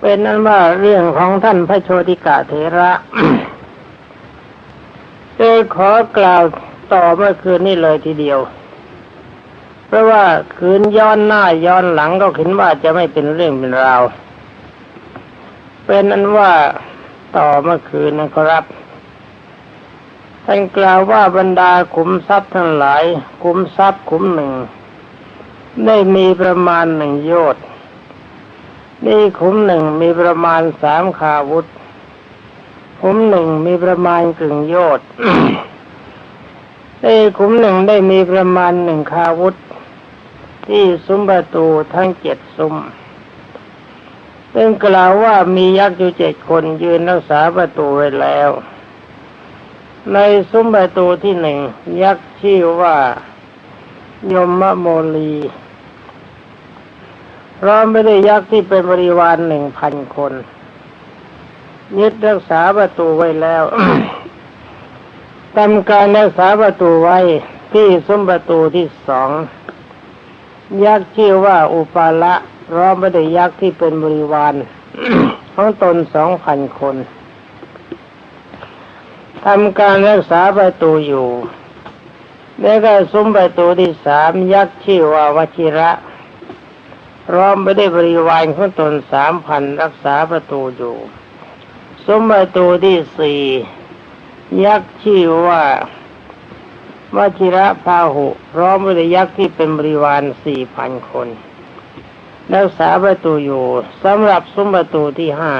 เป็นนั้นว่าเรื่องของท่านพระโชติกาเถระเจขอกล่าวต่อเมื่อคืนนี้เลยทีเดียว เพราะว่าคืนย้อนหน้าย้อนหลังก็เห็นว่าจะไม่เป็นเรื่องเป็นราว เป็นนั้นว่าต่อเมื่อคืนนะครับท่านกล่าวว่าบรรดาขุมทรัพย์ทั้งหลาย ขุมทรัพย์ขุมหนึ่ง ได้มีประมาณหนึ่งโยชน์ นี่ขุมหนึ่งมีประมาณสามขาวุธ ขุมหนึ่งมีประมาณกึ่งโยชน์ได้ขุมหนึ่งได้มีประมาณหนึ่งคาวุธ ที่ซุ้มประตูทั้งเจ็ดซุ้มซึ่งกล่าวว่ามียักษ์อยู่เจ็ดคนยืนรักษาประตูไว้แล้ว ในซุ้มประตูที่หนึ่งยักษ์ชื่อว่ายมโมลี พร้อมไม่ได้ยักษ์ที่เป็นบริวารหนึ่งพันคน ยึดรักษาประตูไว้แล้วทำการรักษาประตูไว้ที่ซุ้มประตูที่สองยักษ์ชื่อว่าอุปาละพร้อมไม่ได้ยักษ์ที่เป็นบริวารของตนสองพันคนทำการรักษาประตูอยู่ แล้วก็ซุ้มประตูที่สามยักษ์ชื่อว่าวชิระ ร้อมไปได้บริวารของตนสามพันรักษาประตูอยู่ซุ้มประตูที่สี่ยักษ์ชื่อว่าวชิระพาหุพร้อมไปได้ยักษ์ที่เป็นบริวารสี่พันคน รักษาประตูอยู่สำหรับซุ้มประตูที่ห้า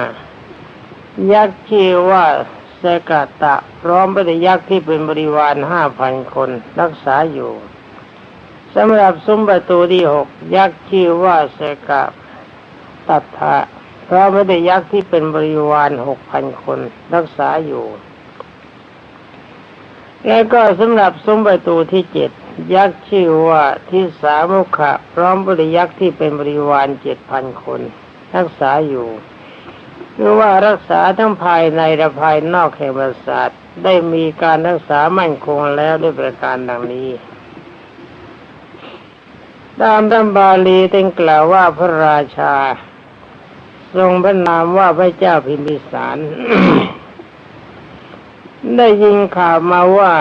ยักษ์ชื่อว่าเสกตะพร้อมไปด้วยยักษ์ที่เป็นบริวารห้าพันคน รักษาอยู่ สำหรับซุ้มประตูที่หกยักษ์ชื่อว่าเสกะตัทธะพร้อมได้ยยักษ์ที่เป็นบริวารหกพันคนรักษาอยู่ แล้วก็สำหรับซุ้มประตูที่เจ็ดยักษ์ชื่อว่าทิสามุขะพร้อมบริยักษ์ที่เป็นบริวารเจ็ดพันคน รักษาอยู่คือว่ารักษาทั้งภายในและภายนอกแห่งปราสาทได้มีการรักษามั่นคงแล้วด้วยประการดังนี้ ตามตำบาลีเต็งกล่าวว่าพระราชา ทรงพระนามว่าพระเจ้าพิมพิสาร ได้ยินข่าวมาว่า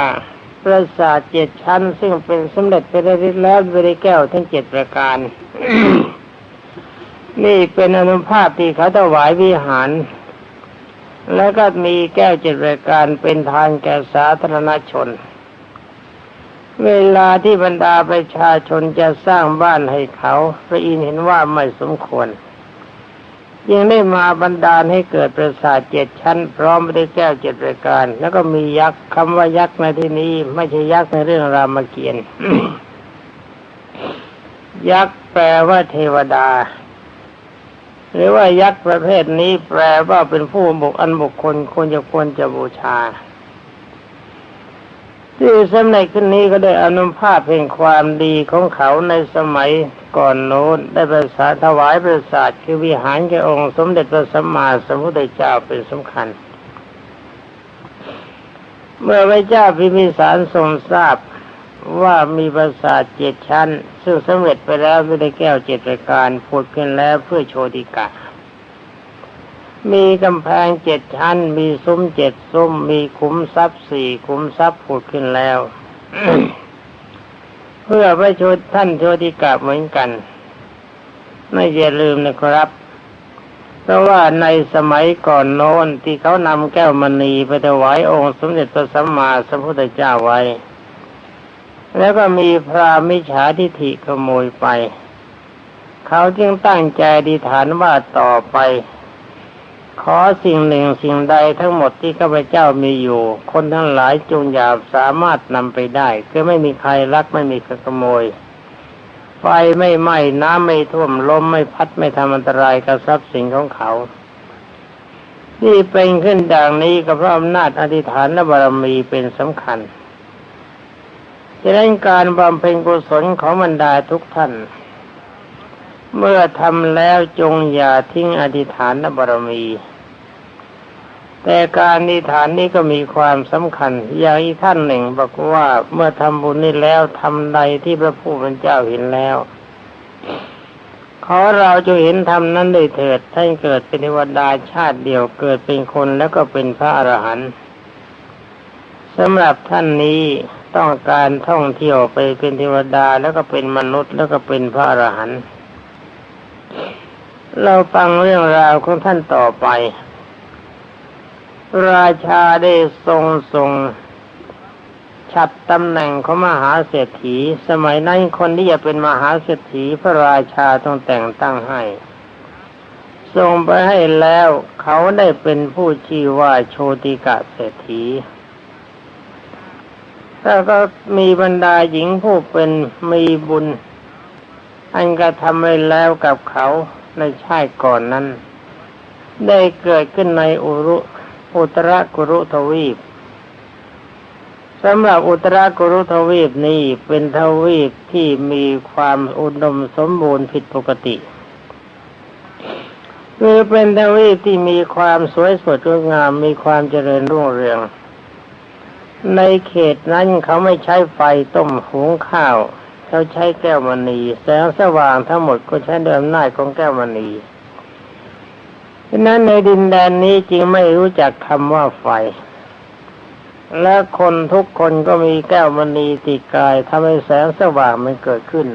ปราสาทเจ็ดชั้น ซึ่งเป็นสำเร็จไปได้แล้วบริแก้วทั้งเจ็ดประการ นี่เป็นอนุภาพที่เขาถวายวิหาร แล้วก็มีแก้วเจ็ดรายการเป็นทานแก่สาธารณชน เวลาที่บรรดาประชาชนจะสร้างบ้านให้เขา พระอินเห็นว่าไม่สมควร ยังได้มาบรรดาลให้เกิดปราสาทเจ็ดชั้น พร้อมด้วยแก้วเจ็ดรายการ แล้วก็มียักษ์คำว่ายักษ์ในที่นี้ ไม่ใช่ยักษ์ในเรื่องรามเกียรติยักษ์แปลว่าเทวดา หรือว่ายักษ์ประเภทนี้แปลว่าเป็นผู้บุคอันบุคคลควรจะควรจะบูชา ที่สำเร็จขึ้นนี้ก็ได้อนุภาพแห่งความดีของเขาในสมัยก่อนโน้นได้ประสาถวายประสาทคือวิหารแก่องค์สมเด็จพระสัมมาสัมพุทธเจ้าเป็นสำคัญ เมื่อพระเจ้าพิมพิสารทรงทราบว่ามีปราสาทเจ็ดชั้น ซึ่งสำเร็จไปแล้วด้วยแก้วเจ็ดประการพูดขึ้นแล้วเพื่อโชติกะ มีกำแพงเจ็ดชั้น มีซุ้มเจ็ดซุ้ม มีคุ้มทรัพย์สี่คุ้มทรัพย์พูดขึ้นแล้ว เพื่อพระโชท่านโชติกะเหมือนกัน ไม่อย่าลืมนะครับ เพราะว่าในสมัยก่อนโน้นที่เขานำแก้วมณีไปถวายองค์สมเด็จพระสัมมาสัมพุทธเจ้าไว้ แล้วก็มีพระมิจฉาทิฐิขโมยไป เขาจึงตั้งใจดีฐานว่าต่อไป ขอสิ่งหนึ่งสิ่งใดทั้งหมดที่ข้าพเจ้ามีอยู่ คนทั้งหลายจงอย่าสามารถนำไปได้คือไม่มีใครรักไม่มีใครขโมย ไฟไม่ไหม้น้ำไม่ท่วมลมไม่พัดไม่ทำอันตรายกับทรัพย์สินของเขาที่เป็นขึ้นดังนี้ก็เพราะอำนาจอธิษฐานและบารมีเป็นสำคัญจะได้นการบำเพ็ญกุศลของบรรดาทุกท่าน เมื่อทำแล้วจงอย่าทิ้งอธิษฐานบารมี แต่การอธิษฐานนี้ก็มีความสำคัญ อย่างอีกท่านหนึ่งบอกว่าเมื่อทำบุญนี้แล้วทำใดที่พระผู้เป็นเจ้าเห็นแล้ว ขอเราจะเห็นธรรมนั้นได้เถิดท่านเกิดเป็นเทวดาชาติเดียวเกิดเป็นคนแล้วก็เป็นพระอรหันต์สำหรับท่านนี้ต้องการท่องเที่ยวไปเป็นเทวดาแล้วก็เป็นมนุษย์แล้วก็เป็นพระอรหันต์ เราฟังเรื่องราวของท่านต่อไป ราชาได้ทรงทรงฉัดตำแหน่งของมหาเศรษฐี สมัยนั้นคนที่จะเป็นมหาเศรษฐีพระราชาต้องแต่งตั้งให้ส่งไปให้แล้วเขาได้เป็นผู้ชื่อว่าโชติกะเศรษฐีแล้วก็มีบรรดาหญิงผู้เป็นมีบุญ อันกระทำไว้แล้วกับเขา ในชาติก่อนนั้น ได้เกิดขึ้นในอุรุอุตรกุรุทวีปสำหรับอุตรากุรุทวีปนี้เป็นทวีปที่มีความอุดมสมบูรณ์ผิดปกติคือเป็นทวีปที่มีความสวยสดงดงามมีความเจริญรุ่งเรือง ในเขตนั้นเขาไม่ใช้ไฟต้มหุงข้าว เขาใช้แก้วมณี แสงสว่างทั้งหมดก็ใช้เดิมหน้าของแก้วมณีฉะนั้นในดินแดนนี้จึงไม่รู้จักคำว่าไฟ และคนทุกคนก็มีแก้วมณีติดกายทำให้แสงสว่างมันเกิดขึ้น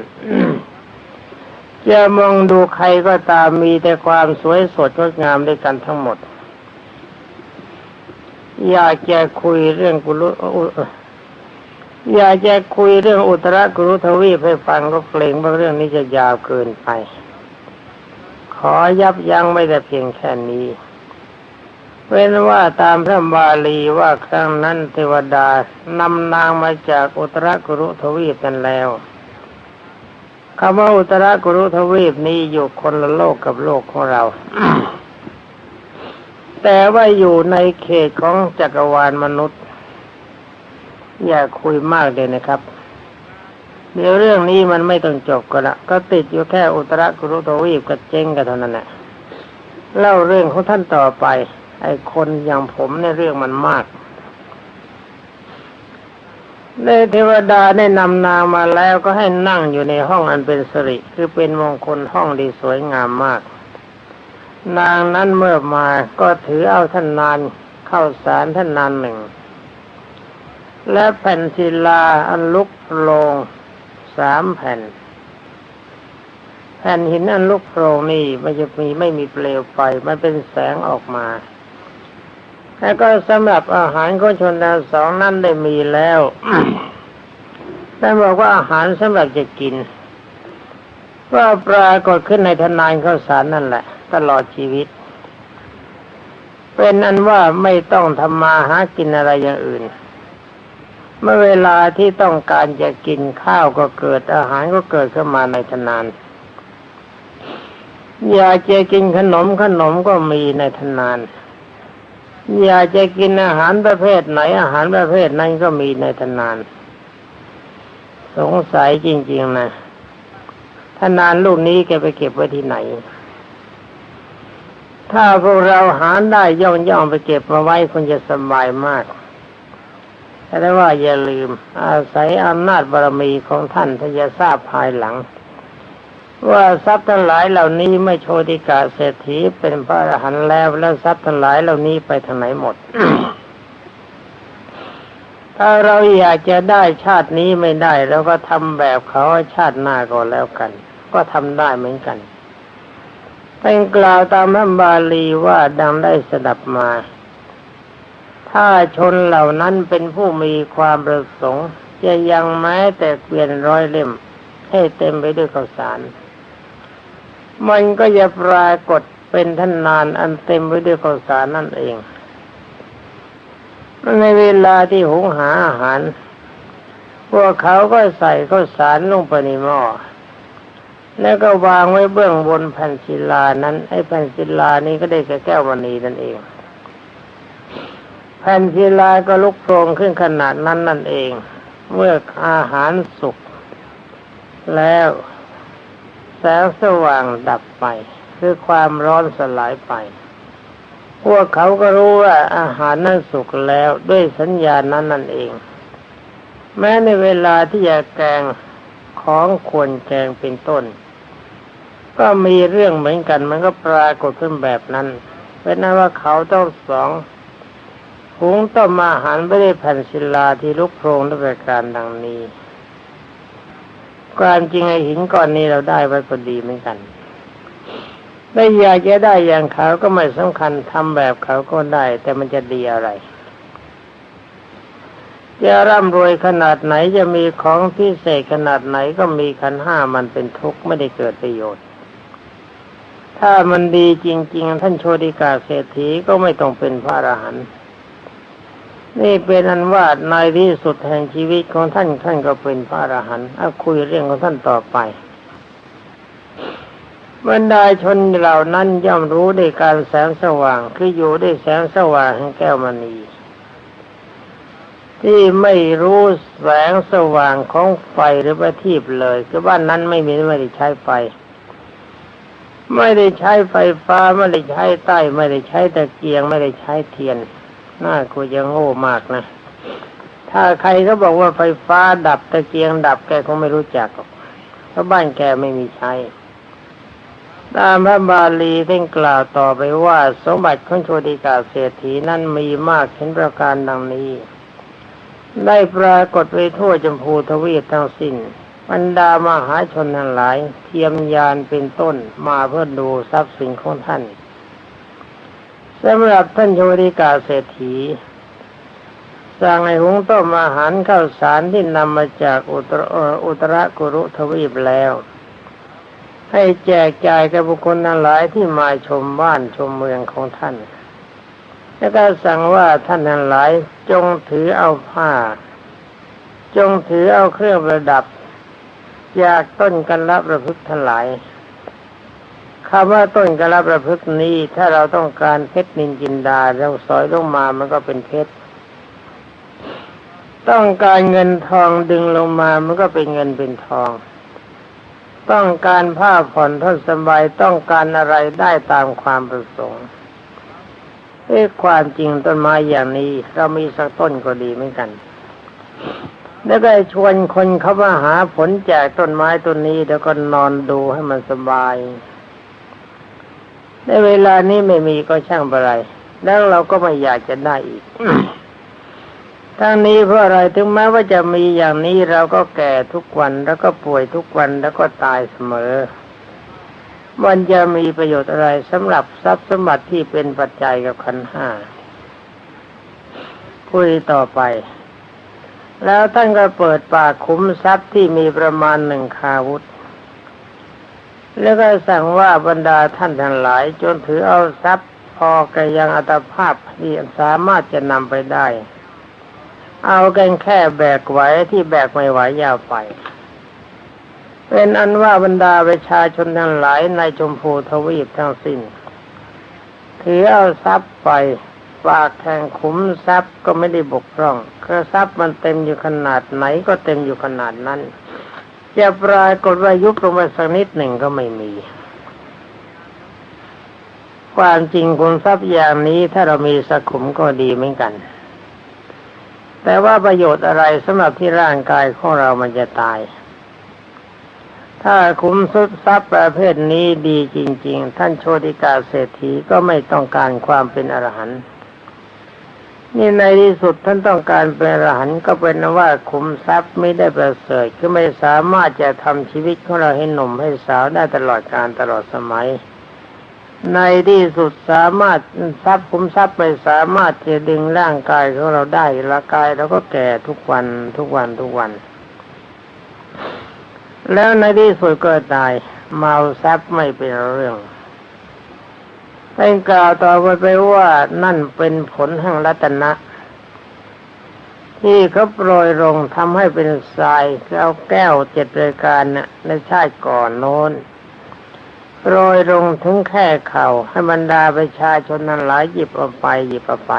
จะมองดูใครก็ตามมีแต่ความสวยสดงดงามด้วยกันทั้งหมด อยากจะคุยเรื่องกุลุ อยากจะคุยเรื่องอุตรกุรุทวีปให้ฟังก็เกรงว่าเรื่องนี้จะยาวเกินไป ขอยับยั้งไม่แต่เพียงแค่นี้ เว้นว่าตามพระบาลีว่าครั้งนั้นเทวดานำนางมาจากอุตรกุรุทวีปกันแล้วคำว่าอุตรกุรุทวีปนี้อยู่คนละโลกกับโลกของเรา แต่ว่าอยู่ในเขตของจักรวาลมนุษย์ อย่าคุยมากเลยนะครับ เดี๋ยวเรื่องนี้มันไม่ต้องจบก็ละก็ติดอยู่แค่อุตรกุรุทวีปกับเจงกันเท่านั้นแหละเล่าเรื่องของท่านต่อไป ไอ้คนอย่างผมในเรื่องมันมากในเทวดาได้นำนางมาแล้วก็ให้นั่งอยู่ในห้องอันเป็นสิริคือเป็นมงคลห้องดีสวยงามมาก นางนั้นเมื่อมาก็ถือเอาท่านนานเข้าสารท่านนานหนึ่ง และแผ่นศิลาอันลุกโลงสามแผ่น แผ่นหินอันลุกโปรงนี่มันจะมีไม่มีเปลวไฟมันเป็นแสงออกมาแล้วก็สำหรับอาหารของชนดาวสองนั้นได้มีแล้วท่านบอกว่าอาหารสำหรับจะกินก็ปรากฏขึ้นในทนายข้าวสารนั่นแหละ ตลอดชีวิต เป็นอันว่าไม่ต้องทำมาหากินอะไรอย่างอื่น เมื่อเวลาที่ต้องการจะกินข้าวก็เกิดอาหารก็เกิดขึ้นมาในทนานอยากจะกินขนมขนมก็มีในทนาน อยากจะกินอาหารประเภทไหนอาหารประเภทนั้นก็มีในทนาน สงสัยจริง ๆ นะทนานลูกนี้แกไปเก็บไว้ที่ไหน ถ้าพวกเราหาได้ย่องย่องไปเก็บมาไว้คงจะสบายมาก แต่ว่าอย่าลืม อาศัยอำนาจบารมีของท่านถ้าจะทราบภายหลัง ว่าทรัพย์ทั้งหลายเหล่านี้ไม่โชติกาเศรษฐีเป็นพระอรหันต์แล้วแล้วทรัพย์ทั้งหลายเหล่านี้ไปทางไหนหมด ถ้าเราอยากจะได้ชาตินี้ไม่ได้เราก็ทำแบบเขาชาติหน้าก็แล้วกัน ก็ทำได้เหมือนกันเป็นกล่าวตามพระบาลีว่าดังได้สดับมา ถ้าชนเหล่านั้นเป็นผู้มีความประสงค์จะยังแม้แต่เกวียนร้อยเล่ม ให้เต็มไปด้วยข้าวสาร มันก็จะปรากฏเป็นท่านนานอันเต็มไปด้วยข้าวสารนั่นเอง ในเวลาที่หุงหาอาหาร พวกเขาก็ใส่ข้าวสารลงไปในหม้อแล้วก็วางไว้เบื้องบนแผ่นศิลานั้น ไอ้แผ่นศิลานี้ก็ได้แก่แก้วมณีนั่นเอง แผ่นศิลาก็ลุกโผล่ขึ้นขนาดนั้นนั่นเอง เมื่ออาหารสุกแล้วแสงสว่างดับไป คือความร้อนสลายไป พวกเขาก็รู้ว่าอาหารนั้นสุกแล้วด้วยสัญญาณนั้นนั่นเอง แม้ในเวลาที่จะแกงของควรแกงเป็นต้น ก็มีเรื่องเหมือนกันมันก็ปรากฏขึ้นแบบนั้นเป็นนั้นว่าเขาต้องสอง หุงต้มอาหารไม่ได้แผ่นศิลาที่ลุกโพรงด้วยประการดังนี้ความจริงไอหินก้อนนี้เราได้ไว้ก็ดีเหมือนกันไม่อยากจะได้อย่างเขาก็ไม่สำคัญทำแบบเขาก็ได้ แต่มันจะดีอะไรจะร่ำรวยขนาดไหนจะมีของพิเศษขนาดไหนก็มีขันห้ามันเป็นทุกข์ไม่ได้เกิดประโยชน์ ถ้ามันดีจริง ๆ ท่านโชติกาเศรษฐีก็ไม่ต้องเป็นพระอรหันต์ นี่เป็นอันว่าในที่สุดแห่งชีวิตของท่านท่านก็เป็นพระอรหันต์เอาคุยเรื่องของท่านต่อไปบรรดาชนเหล่านั้นย่อมรู้ด้วยการแสงสว่างคืออยู่ด้วยแสงสว่างแห่งแก้วมณี ที่ไม่รู้แสงสว่างของไฟหรือประทีปเลยคือบ้านนั้นไม่มีไม่ได้ใช้ไฟ ไม่ได้ใช้ไฟฟ้าไม่ได้ใช้ใต้ ไม่ได้ใช้ตะเกียง ไม่ได้ใช้เทียน น่ากูจะโง่มากนะ ถ้าใครเขาบอกว่าไฟฟ้าดับตะเกียงดับแกคงไม่รู้จักหรอกเพราะบ้านแกไม่มีใช้ตามพระบาลีท่านกล่าวต่อไปว่า สมบัติของโชติกาเศรษฐีนั้นมีมากเห็นประการดังนี้ ได้ปรากฏไปทั่วจมพูทวีปทั้งสิ้นบรรดามหาชนทั้งหลาย เทียมยานเป็นต้นมาเพื่อดูทรัพย์สินของท่าน สำหรับท่านโชติกาเศรษฐีสั่งให้หุงต้มอาหารข้าวสารที่นำมาจากอุตรอุตรกุรุทวีปแล้ว ให้แจกจ่ายกับบุคคลนั้นหลายที่มาชมบ้านชมเมืองของท่าน แล้วก็สั่งว่าท่านทั้งหลายจงถือเอาผ้า จงถือเอาเครื่องประดับ จากต้นกันรับประพฤกทั้งหลาย คำว่าต้นกระประพฤกนี้ถ้าเราต้องการเพชรนินจินดาเราสอยลงมามันก็เป็นเพชรต้องการเงินทองดึงลงมามันก็เป็นเงินเป็นทอง ต้องการผ้าผ่อนทนสบายต้องการอะไรได้ตามความประสงค์เอ้ความจริงต้นไม้อย่างนี้ เรามีสักต้นก็ดีเหมือนกัน แล้วก็ชวนคนเขามาหาผลจากต้นไม้ต้นนี้ แล้วก็นอนดูให้มันสบาย ในเวลานี้ไม่มีก็ช่างไปไร แล้วเราก็ไม่อยากจะได้อีก ทั้งนี้เพราะอะไรถึงแม้ว่าจะมีอย่างนี้เราก็แก่ทุกวันแล้วก็ป่วยทุกวันแล้วก็ตายเสมอ มันจะมีประโยชน์อะไรสำหรับทรัพย์สมบัติที่เป็นปัจจัยกับขันห้าคุยต่อไป แล้วท่านก็เปิดปากคุ้มทรัพย์ที่มีประมาณหนึ่งคาวุธ แล้วก็สั่งว่าบรรดาท่านทั้งหลาย จนถือเอาทรัพย์พอแกยังอัตภาพที่สามารถจะนำไปได้ เอากันแค่แบกไหวที่แบกไม่ไหวยาวไป เป็นอันว่าบรรดาประชาชนทั้งหลายในชมพูทวีปทั้งสิ้น ถือเอาทรัพย์ไปฝากแทงขุมทรัพย์ก็ไม่ได้บกพร่องคือทรัพย์มันเต็มอยู่ขนาดไหนก็เต็มอยู่ขนาดนั้น จะปรากฏว่ายุบลงไปสักนิดหนึ่งก็ไม่มี ความจริงคุณทรัพย์อย่างนี้ถ้าเรามีสักขุมก็ดีเหมือนกัน แต่ว่าประโยชน์อะไรสำหรับที่ร่างกายของเรามันจะตาย ถ้าขุมทรัพย์ประเภทนี้ดีจริง ๆ ท่านโชติกาเศรษฐีก็ไม่ต้องการความเป็นอรหันต์ นี่ในที่สุดท่านต้องการเป็นอรหันต์ก็เป็นว่าขุมทรัพย์ไม่ได้ประเสริฐคือไม่สามารถจะทำชีวิตของเราให้หนุ่มให้สาวได้ตลอดการตลอดสมัย ในที่สุดสามารถทรัพย์ขุมทรัพย์ไม่สามารถจะดึงร่างกายของเราได้ร่างกายเราก็แก่ทุกวันทุกวันทุกวัน แล้วในที่สุดก็ตายเมาทรัพย์ไม่เป็นเรื่อง ท่านกล่าวต่อไปไปว่านั่นเป็นผลแห่งรัตนะ ที่เขาโปรยลงทำให้เป็นทรายเอาแก้วเจ็ดรายการน่ะในชาติก่อนโน้นโปรยลงถึงแค่เข่าให้บรรดาประชาชนนั้นหลายหยิบเอาไปหยิบเอาไป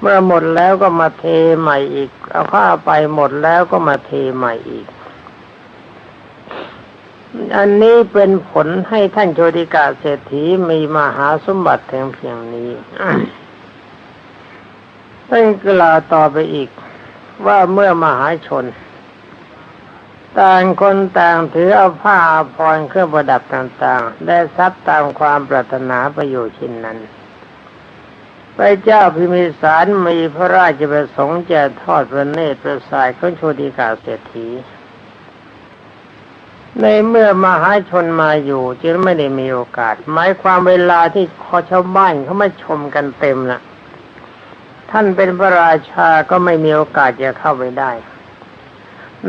เมื่อหมดแล้วก็มาเทใหม่อีก เอาข้าไปหมดแล้วก็มาเทใหม่อีก อันนี้เป็นผลให้ท่านโชติกาเศรษฐีมีมหาสมบัติเพียงเพียงนี้ท่านกล่าวต่อไปอีก ว่าเมื่อมหาชน ต่างคนต่างถือเอาผ้าอาภรณ์เครื่องประดับต่างๆ ได้ทรัพย์ตามความปรารถนาประโยชน์ชิ้นนั้นพระเจ้าพิมิสารมีพระราชประสงค์จะทอดพระเนตรประสายของโชติกาเศรษฐี ในเมื่อมหาชนมาอยู่จึงไม่ได้มีโอกาส หมายความเวลาที่ขอชาวบ้านเขามาชมกันเต็มนะท่านเป็นพระราชาก็ไม่มีโอกาสจะเข้าไปได้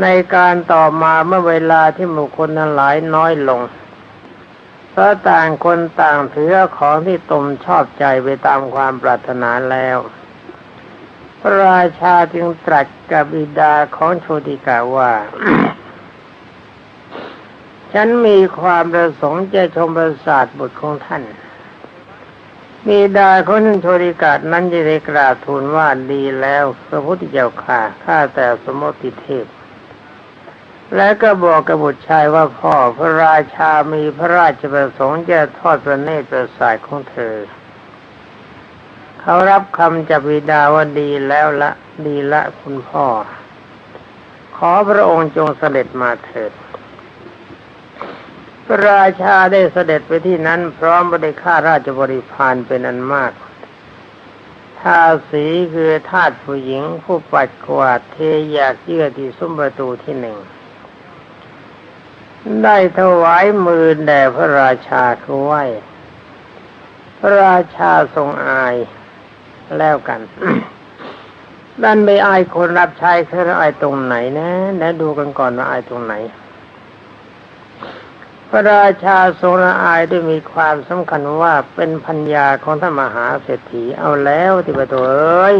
ในการต่อมาเมื่อเวลาที่บุคคลทั้งหลายน้อยลงเพราะต่างคนต่างถือของที่ตนชอบใจไปตามความปรารถนาแล้ว พระราชาจึงตรัสกับบิดาของโชติกาว่า ฉันมีความประสงค์จะชมประสาทบุตรของท่าน มีดาของท่านโชติกานั้นจะได้กราบทูลว่าดีแล้วพระพุทธเจ้าข่าข้าแต่สมมติเทพ และก็บอกกับบุตรชายว่าพ่อพระราชามีพระราชประสงค์จะทอดพระเนตรประสาทของเธอ เขารับคำจากบิดาว่าดีแล้วละดีละคุณพ่อ ขอพระองค์จงเสด็จมาเถิด พระราชาได้เสด็จไปที่นั้น พร้อมบริข้าราชบริพารเป็นอันมากทาสีคือทาสผู้หญิงผู้ปัดกวาดเทอยากเยื่อที่ซุ้มประตูที่หนึ่ง ได้ถวายมือแด่พระราชาคือไหวพระราชาทรงอายแล้วกันด้านไปอายคนรับใช้คืออายตรงไหนนะ แล้วดูกันก่อนว่าอายตรงไหน พระราชาทรงละอายด้วยมีความสำคัญว่าเป็นพัญญาของท่านมหาเศรษฐีเอาแล้วที่ประตูเอ้ย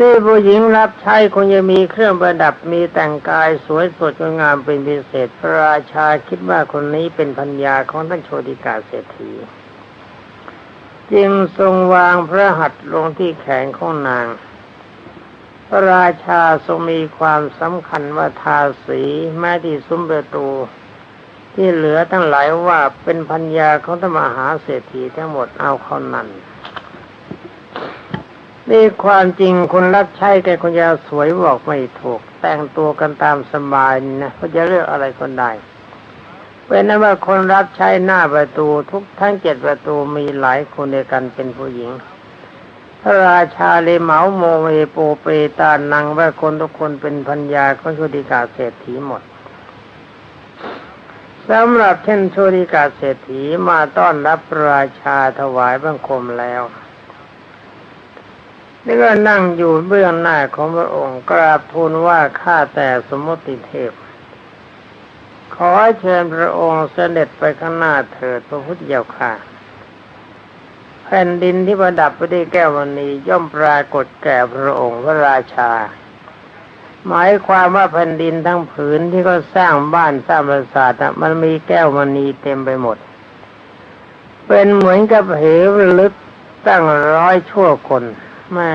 นี่ผู้หญิงรับใช้คงจะมีเครื่องประดับมีแต่งกายสวยสดงามเป็นพิเศษ พระราชาคิดว่าคนนี้เป็นพัญญาของท่านโชติกาเศรษฐี จึงทรงวางพระหัตถ์ลงที่แขนของนาง พระราชาทรงมีความสำคัญว่าทาสีแม้ที่ซุ้มประตู ที่เหลือทั้งหลายว่าเป็นพัญญาของธรรมหาเศรษฐีทั้งหมดเอาเขานั้นนี่ความจริงคนรับใช้แกคนจะสวยบอกไม่ถูก แต่งตัวกันตามสบายนะเขาจะเลือกอะไรคนใดเป็นนั้นว่าคนรับใช้หน้าประตูทุกทั้งเจ็ดประตูมีหลายคนในกันเป็นผู้หญิง พระราชาเลเหมาโมเมโปเปตานังว่าคนทุกคนเป็นพัญญาของชุติกาเศรษฐีหมด สำหรับเช่นโชติกาเศรษฐีมาต้อนรับราชาถวายบังคมแล้วนี่ก็นั่งอยู่เบื้องหน้าของพระองค์กราบทูลว่าข้าแต่สมมติเทพ ขอเชิญพระองค์เสด็จไปข้างหน้าเถิดพระพุทธเจ้าค่ะแผ่นดินที่ประดับไปด้วยแก้วมณีย่อมปรากฏแก่พระองค์พระราชา หมายความว่าแผ่นดินทั้งผืนที่เขาสร้างบ้านสร้างปราสาทมันมีแก้วมณีเต็มไปหมด เป็นเหมือนกับเหวลึกตั้งร้อยชั่วคนแม่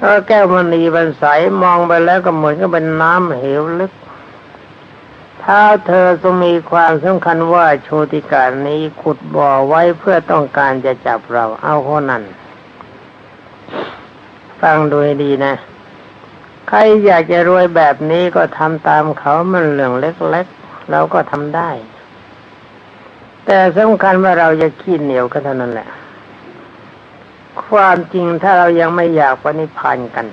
ถ้าแก้วมณีบรรใสมองไปแล้วก็เหมือนกับเป็นน้ำเหวลึกท้าเธอทรงมีความสำคัญว่าโชติการนี้ขุดบ่อไว้เพื่อต้องการจะจับเราเอาคนนั้น ฟังดูให้ดีนะ รอยากจะรวยแบบนี้ก็ทำตามเขามันเรื่องเล็กๆเราก็ทำได้ แต่สำคัญว่าเราจะขี้เหนียวก็เท่านั้นแหละ ความจริงถ้าเรายังไม่อยากปณิพันธ์กัน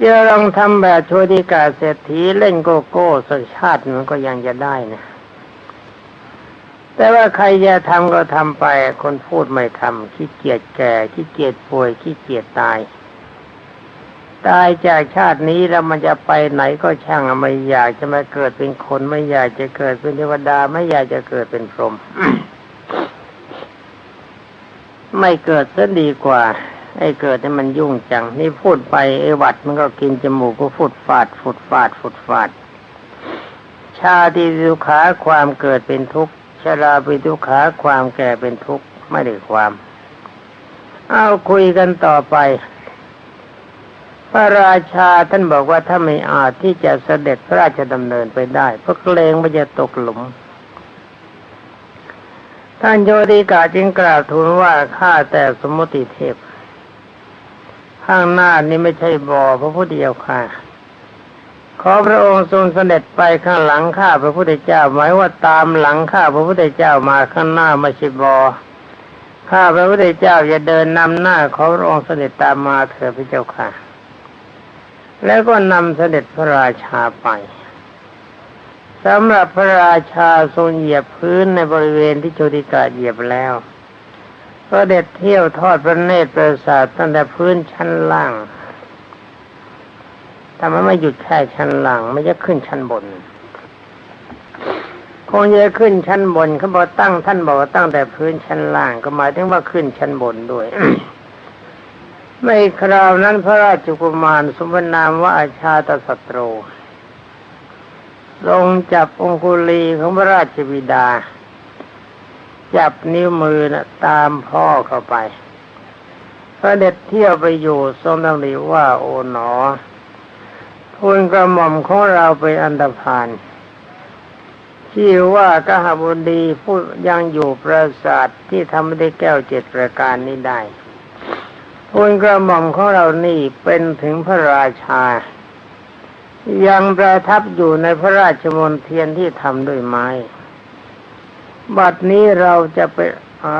จะลองทำแบบโชติกาเศรษฐีเล่นโกโก้สักชาติมันก็ยังจะได้นะแต่ว่าใครจะทำก็ทำไป คนพูดไม่ทำขี้เกียจแก่ขี้เกียจป่วยขี้เกียจตาย ตายจากชาตินี้แล้วมันจะไปไหนก็ช่างไม่อยากจะมาเกิดเป็นคนไม่อยากจะเกิดเป็นเทวดาไม่อยากจะเกิดเป็นพรหมไม่เกิดซะดีกว่า ไอ้เกิดนี่มันยุ่งจัง นี่พูดไปไอ้หวัดมันก็กินจมูกก็ฟุดฟาดฟุดฟาดฟุดฟาด ชาติทุกขาความเกิดเป็นทุกข์ชราปิทุกขาความแก่เป็นทุกข์ไม่ได้ความ เอาคุยกันต่อไป พระราชาท่านบอกว่าถ้าไม่อาจที่จะเสด็จพระราชดำเนินไปได้เพราะเกรงว่าจะตกหลุม ท่านโยติกาจึงกล่าวทูลว่าข้าแต่สมมติเทพ ข้างหน้านี้ไม่ใช่บ่อพระพุทธเจ้าค่ะ ขอพระองค์ทรงเสด็จไปข้างหลังข้าพระพุทธเจ้าหมายว่าตามหลังข้าพระพุทธเจ้ามาข้างหน้าไม่ใช่บอข้าพระพุทธเจ้าจะเดินนำหน้าขอพระองค์เสด็จตามมาเถิดพระเจ้าค่ะ แล้วก็นำเสด็จพระราชาไปสำหรับพระราชาทรงเหยียบพื้นในบริเวณที่โชติกาเหยียบแล้วก็เด็ดเที่ยวทอดพระเนตรประสาทตั้งแต่พื้นชั้นล่างแต่มันไม่หยุดแค่ชั้นล่างไม่จะขึ้นชั้นบนคงจะขึ้นชั้นบนเขาบอกตั้งท่านบอกว่าตั้งแต่พื้นชั้นล่างก็หมายถึงว่าขึ้นชั้นบนด้วย ในคราวนั้นพระราชกุมารสมบนามว่าอาชาตศัตรูลงจับองคุลีของพระราชบิดา จับนิ้วมือนะตามพ่อเข้าไป พระเด็จเที่ยวไปอยู่ทรงดำริว่าโอ๋หนอทูลกระหม่อมของเราเป็นอันตรพานชื่อว่ากหบุดีผู้ยังอยู่ปราสาทที่ทำได้แก้วเจ็ดประการนี้ได้ ทูลกระหม่อมของเรานี่เป็นถึงพระราชา ยังประทับอยู่ในพระราชมนเทียนที่ทำด้วยไม้ บัดนี้เราจะไปอ๋อ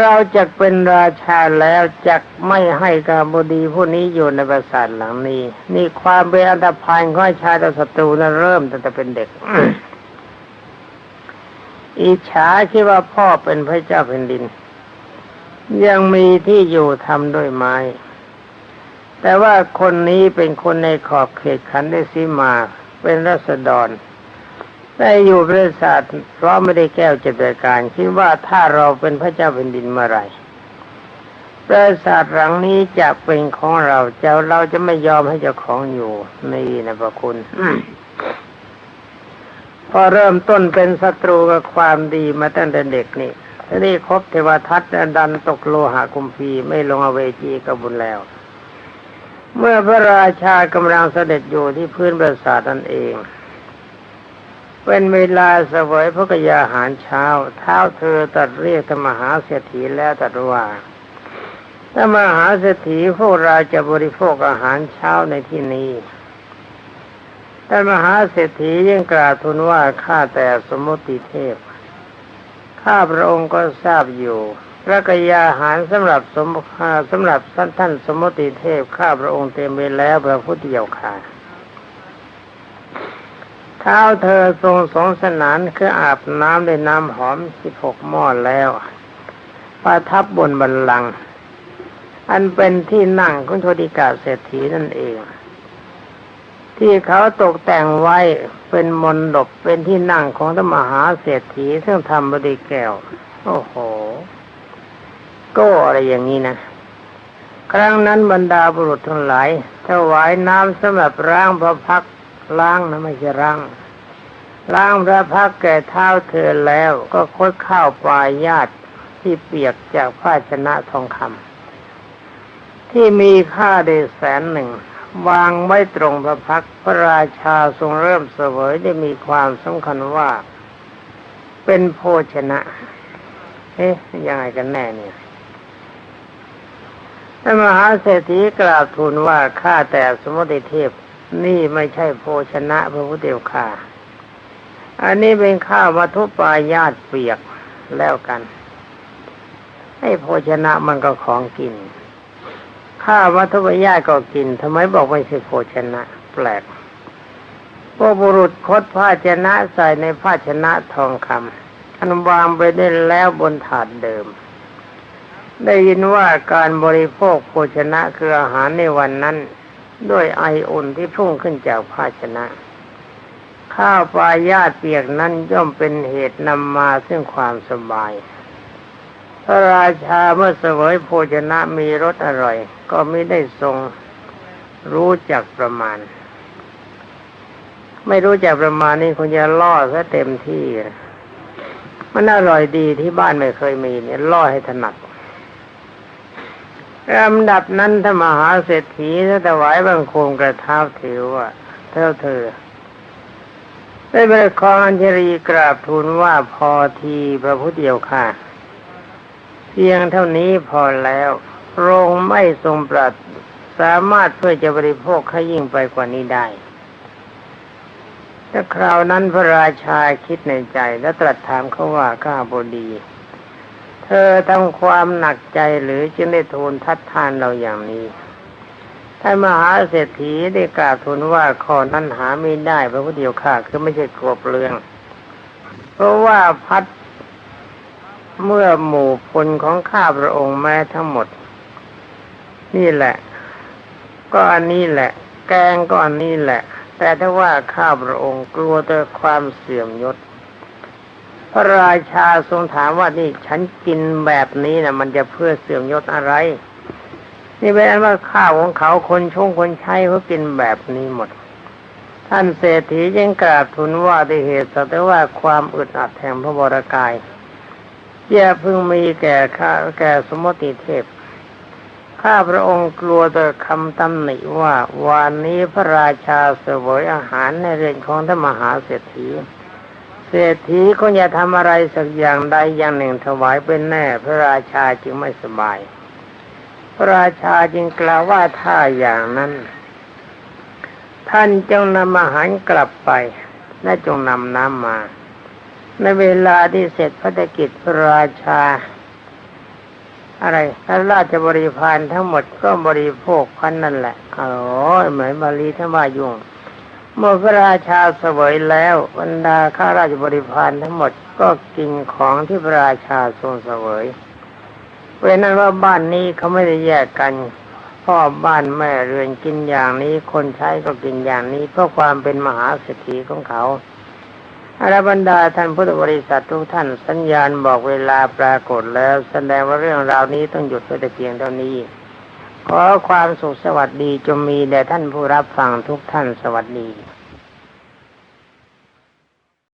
เราจะเป็นราชาแล้วจะไม่ให้กาบดีผู้นี้อยู่ในปราสาทหลังนี้ นี่ความเป็นอันตรพานของชายต่อศัตรูนั้นเริ่มตั้งแต่เป็นเด็กอิจฉาคิดว่าพ่อเป็นพระเจ้าแผ่นดิน ยังมีที่อยู่ทำด้วยไม้ แต่ว่าคนนี้เป็นคนในขอบเขตขันได้ซีมา เป็นรัษฎรได้อยู่บริษัทเพราะไม่ได้แก้วจิตการคิดว่าถ้าเราเป็นพระเจ้าแผ่นดินเมื่อไรปราสาทหลังนี้จะเป็นของเราเจ้าเราจะไม่ยอมให้เจ้าของอยู่นี่นะพระคุณพอเริ่มต้นเป็นศัตรูกับความดีมาตั้งแต่เด็กนี่ นี้ครบเทวทัตดันตกโลหะกุมพีไม่ลงอเวจีกบุญแล้ว เมื่อพระราชากำลังเสด็จอยู่ที่พื้นปราสาทนั่นเอง เป็นเวลาเสวยพระกยาหารเช้า เท้าเธอตัดเรียกธรรมหาเศรษฐีแล้วตัดว่าถ้ามหาเศรษฐีพวกเราจะบริโภคอาหารเช้าในที่นี้แต่มหาเศรษฐียังกล่าวทูลว่าข้าแต่สมมติเทพ ข้าพระองค์ก็ทราบอยู่ พระกยาหารสำหรับสมภาสำหรับท่านท่านสมมติเทพข้าพระองค์เต็มไปแล้วพระพุทธเจ้าค่ะเท้าเธอทรงสงสนานคืออาบน้ำด้วยน้ำหอมสิบหกหม้อแล้วประทับบนบันลัง อันเป็นที่นั่งของโชติกาเศรษฐีนั่นเอง ที่เขาตกแต่งไว้เป็นมนดบเป็นที่นั่งของธรรมหาเศรษฐีซึ่งทำบดีแก้ว โอ้โห ก็อะไรอย่างนี้นะ ครั้งนั้นบรรดาบุรุษทั้งหลายถวายน้ำสำหรับล้างพระพักล้างนะไม่ใช่ล้างล้างพระพักแก่เท้าเธอแล้วก็คดข้าวปลายญาติที่เปียกจากภาชนะทองคำที่มีค่าเดแสนหนึ่ง วางไว้ตรงพระพักพระราชาทรงเริ่มเสวยได้มีความสำคัญว่า เป็นโภชนะ เอ๊ะยังไงกันแน่เนี่ยท่านมหาเศรษฐีกราบทูลว่าข้าแต่สมุติเทพนี่ไม่ใช่โภชนะพระพุทธเจ้าค่ะ อันนี้เป็นข้าววัตถุปายาตเปียกแล้วกันให้โภชนะมันก็ของกิน ข้าววัตถุปายาก็กินทำไมบอกไม่ใช่โภชนะ แปลกพวกบุรุษคดภาชนะใส่ในภาชนะทองคำอันวางไปได้แล้วบนถาดเดิม ได้ยินว่าการบริโภคโภชนะคืออาหารในวันนั้น ด้วยไออุ่นที่พุ่งขึ้นจากภาชนะ ข้าวปลายาเปียกนั้นย่อมเป็นเหตุนำมาซึ่งความสบาย พระราชาเมื่อเสวยโภชนะมีรสอร่อย ก็ไม่ได้ทรงรู้จักประมาณ ไม่รู้จักประมาณนี้คงจะล่อซะเต็มที่มันอร่อยดีที่บ้านไม่เคยมีเนี่ยล่อให้ถนัดลำดับนั้นถ้ามหาเศรษฐีถ้าถวายบังคมกระเท้าถือว่าเท่าเธอ ได้บริคองอัญชรีกราบทูลว่าพอทีพระพุทธเดียวค่ะ เพียงเท่านี้พอแล้วโรงไม่ทรงปรัสสสามารถเพื่อจะบริโภคให้ยิ่งไปกว่านี้ได้ถ้าคราวนั้นพระราชาคิดในใจและตรัสถามเขาว่าข้าบดี เธอทำความหนักใจหรือจึงได้ทูลทัดทานเราอย่างนี้ท่านมหาเศรษฐีได้กราบทูลว่าขอนั้นหาไม่ได้เพราะว่าเดียวข้าคือไม่ใช่กลัวเปลือง เพราะว่าพัด เมื่อหมู่พลของข้าพระองค์แม้ทั้งหมด นี่แหละ ก็อันนี้แหละ แกงก็อันนี้แหละ แต่ถ้าว่าข้าพระองค์กลัวแต่ความเสื่อมยศ พระราชาทรงถามว่านี่ฉันกินแบบนี้นะมันจะเพื่อเสื่อมยศอะไร นี่เป็นอันว่าข้าวของเขาคนชงคนใช้เขากินแบบนี้หมดท่านเศรษฐียังกราบทูลว่าด้เหตุสักแต่ว่าความอึดอัดแห่งพระบรกาย อย่าเพิ่งมีแก่ข้าแก่สมมติเทพ ข้าพระองค์กลัวต่อคำตำหนิว่าวันนี้พระราชาเสวยอาหารในเรือนของท่านมหาเศรษฐี เศรษฐีก็อย่าทำอะไรสักอย่างใดอย่างหนึ่งถวายเป็นแน่ พระราชาจึงไม่สบาย พระราชาจึงกล่าวว่าถ้าอย่างนั้น ท่านจงนำอาหารกลับไปและจงนำน้ำมา ในเวลาที่เสร็จพระกิจพระราชา อะไรถ้าราชบริพารทั้งหมดก็บริโภคพันนั่นแหละอ๋อเหมือนบาลีท่านว่ายุ่งเมื่อพระราชาเสวยแล้วบรรดาข้าราชบริพารทั้งหมดก็กินของที่พระราชาทรงเสวยเพราะนั้นว่าบ้านนี้เขาไม่ได้แยกกันพ่อบ้านแม่เรือนกินอย่างนี้คนใช้ก็กินอย่างนี้เพราะความเป็นมหาเศรษฐีของเขา อารบรรดาท่านพุทธบริษัททุกท่านสัญญาณบอกเวลาปรากฏแล้ว แสดงว่าเรื่องราวนี้ต้องหยุดไว้แต่เพียงเท่านี้ ขอความสุขสวัสดีจงมีแด่ท่านผู้รับฟังทุกท่านสวัสดี